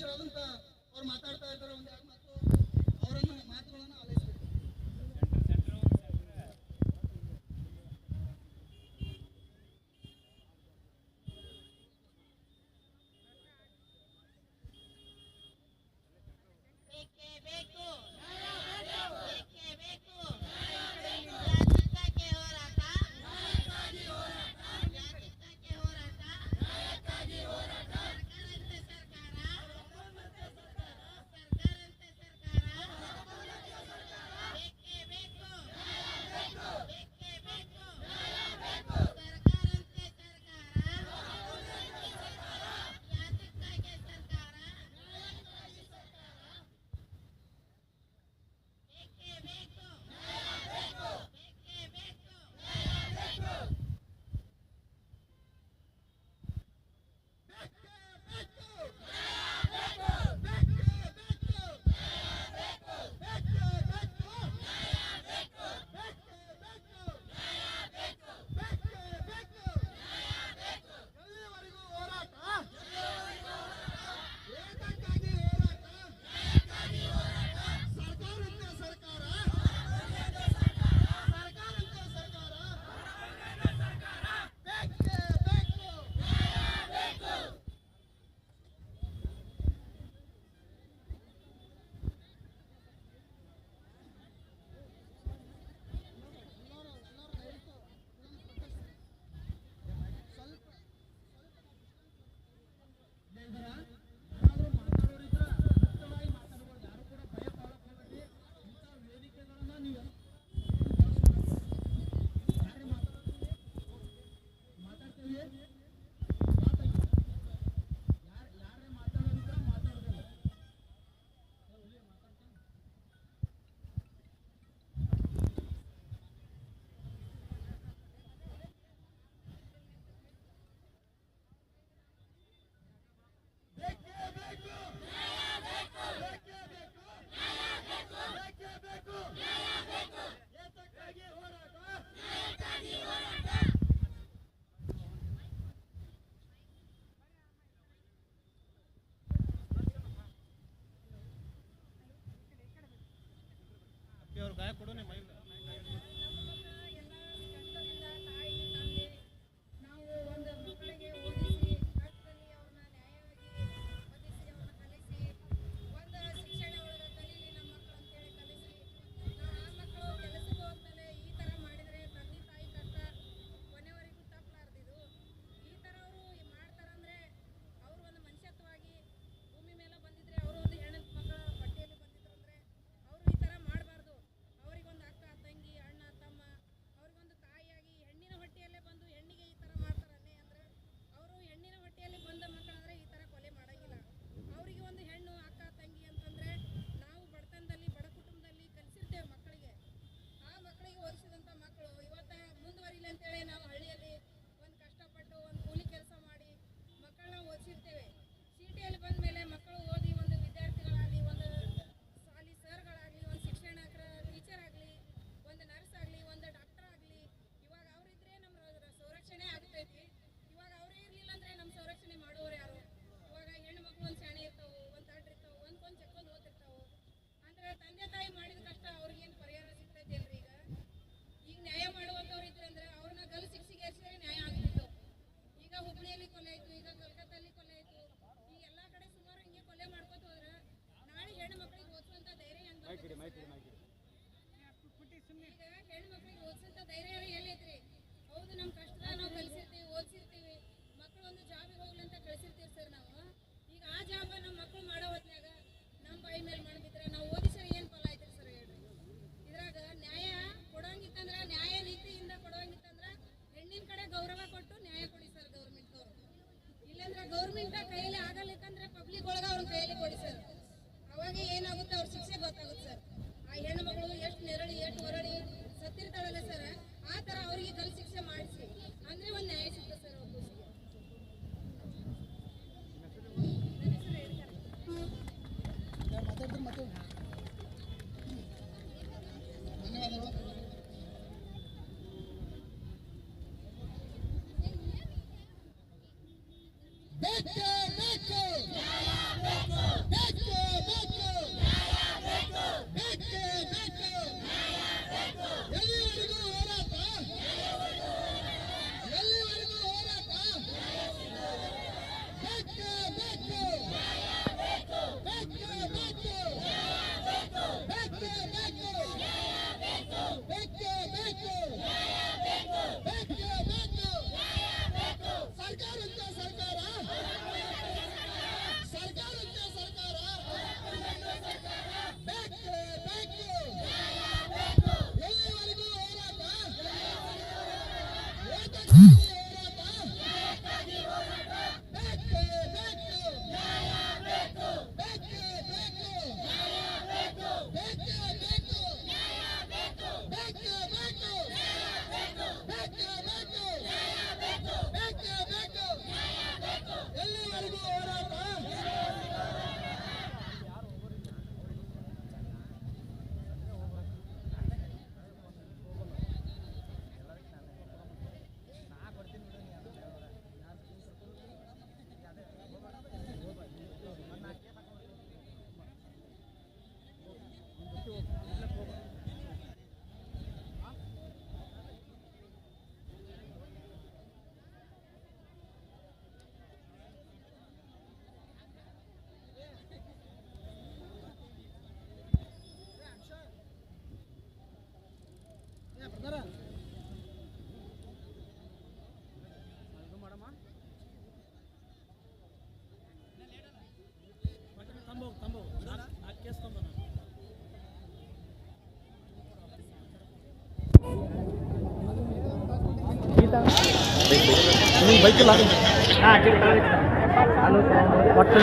ವಿಭಾಗದ Yeah. ಆಯ್ತು ನನಗೆ ಹೆಣ್ಮಕ್ಳಿಗೆ ಓದಿಸಂತ ಧೈರ್ಯ ಎಲ್ಲಿದ್ರಿ ಹೌದು ನಮ್ಮ ಕಷ್ಟದ ನಾವು ಕಲಿಸಿರ್ತೀವಿ ಓದಿಸಿರ್ತೀವಿ ಮಕ್ಕಳು ಒಂದು ಜಾಬಿಗೆ ಹೋಗ್ಲಿ ಅಂತ ಕಳಿಸಿರ್ತೀವಿ ಸರ್ ನಾವು ಈಗ ಆ ಜಾಬ್ ನಮ್ಮ ಮಕ್ಕಳು got it. ಬೈಕಿಲ್ಲ ಒಟ್ಟು